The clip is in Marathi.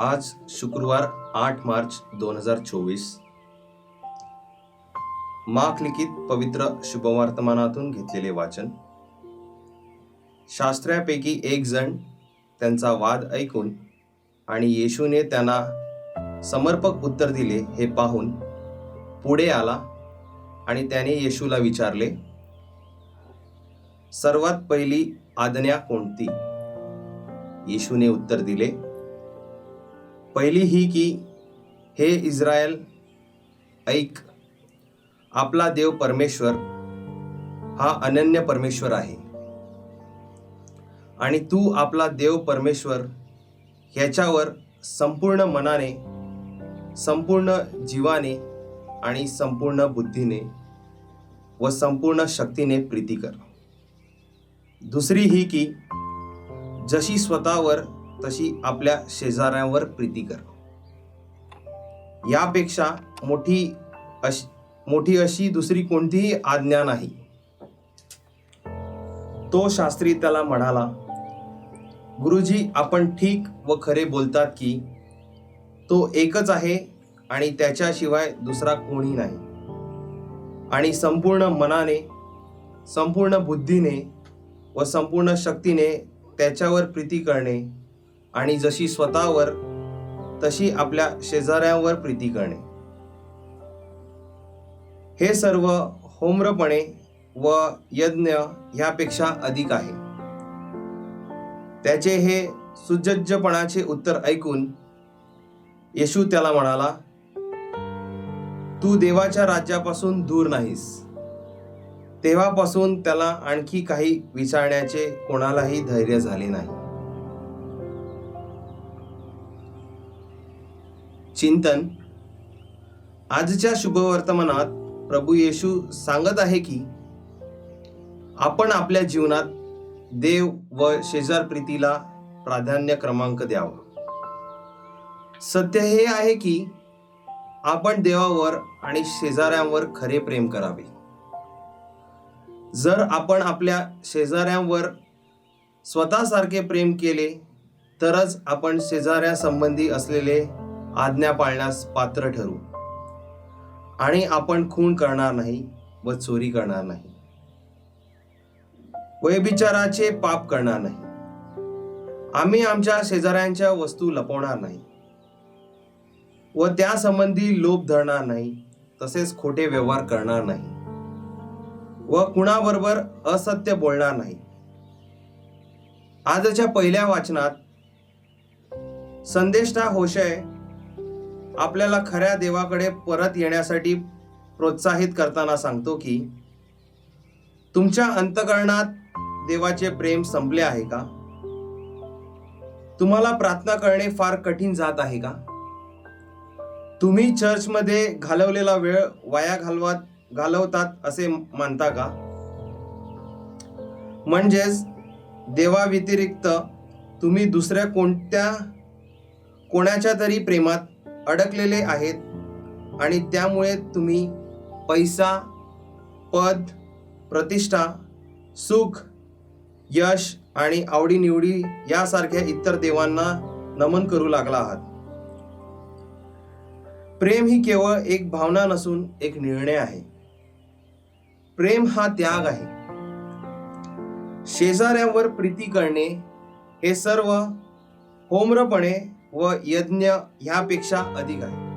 आज शुक्रवार आठ मार्च दोन हजार चोवीस. माक लिखित पवित्र शुभवर्तमानातून घेतलेले वाचन. शास्त्र्यापैकी एक जण त्यांचा वाद ऐकून आणि येशूने त्यांना समर्पक उत्तर दिले हे पाहून पुढे आला आणि त्याने येशूला विचारले सर्वात पहिली आज्ञा कोणती? येशूने उत्तर दिले पहिली ही की हे इस्रायल ऐक आपला देव परमेश्वर हा अनन्य परमेश्वर आहे. आणि तू आपला देव परमेश्वर ह्याच्यावर संपूर्ण मनाने संपूर्ण जीवाने आणि संपूर्ण बुद्धीने व संपूर्ण शक्तीने प्रीती कर. दुसरी ही की जशी स्वतःवर तशी आपल्या शेजाऱ्यांवर प्रीती कर. यापेक्षा मोठी अशी मोठी अशी दुसरी कोणतीही आज्ञा नाही. तो शास्त्री त्याला म्हणाला गुरुजी आपण ठीक व खरे बोलतात की तो एकच आहे आणि त्याच्याशिवाय दुसरा कोणी नाही. आणि संपूर्ण मनाने संपूर्ण बुद्धीने व संपूर्ण शक्तीने त्याच्यावर प्रीती करणे आणि जशी स्वतःवर तशी आपल्या शेजाऱ्यांवर प्रीती करणे. हे सर्व होम्रपणे व यज्ञ ह्यापेक्षा अधिक आहे. त्याचे हे सुजज्जपणाचे उत्तर ऐकून येशू त्याला म्हणाला तू देवाच्या राज्यापासून दूर नाहीस. तेव्हापासून त्याला आणखी काही विचारण्याचे कोणालाही धैर्य झाले नाही. चिंतन. आजच्या शुभवर्तमानात प्रभू येशू सांगत आहे की आपण आपल्या जीवनात देव व शेजार प्रीतीला प्राधान्य क्रमांक द्यावा. सत्य हे आहे की आपण देवावर आणि शेजाऱ्यांवर खरे प्रेम करावे. जर आपण आपल्या शेजाऱ्यांवर स्वतःसारखे प्रेम केले तरच आपण शेजाऱ्यासंबंधी असलेले आज्ञा पाळण्यास पात्र ठरू. आणि आपण खून करणार नाही व चोरी करणार नाही. व्यभिचाराचे पाप करणार नाही. आम्ही आमच्या शेजाऱ्यांच्या वस्तू लपवणार नाही. व त्यासंबंधी लोभ धरणार नाही तसेच खोटे व्यवहार करणार नाही. व कुणाबरोबर असत्य बोलणार नाही. आजच्या पहिल्या वाचनात संदेष्टा होशय आपल्याला खऱ्या देवाकडे परत येण्यासाठी प्रोत्साहित करताना सांगतो की तुमच्या अंतकरणात देवाचे प्रेम संपले आहे का? तुम्हाला प्रार्थना करणे फार कठीण जात आहे का? तुम्ही चर्चमध्ये घालवलेला वेळ वाया घालवत घालवतात असे मानता का? म्हणजेच देवाव्यतिरिक्त तुम्ही दुसऱ्या कोणत्या कोणाच्या तरी प्रेमात अडकलेले आहेत आणि त्यामुळे तुम्ही पैसा पद प्रतिष्ठा सुख यश आणि आवडीनिवडी यासारख्या इतर देवांना नमन करू लागला आहात. प्रेम ही केवळ एक भावना नसून एक निर्णय आहे. प्रेम हा त्याग आहे. शेजाऱ्यांवर प्रीती करणे हे सर्व होम्रपणे व यज्ञ ह्यापेक्षा अधिक आहे.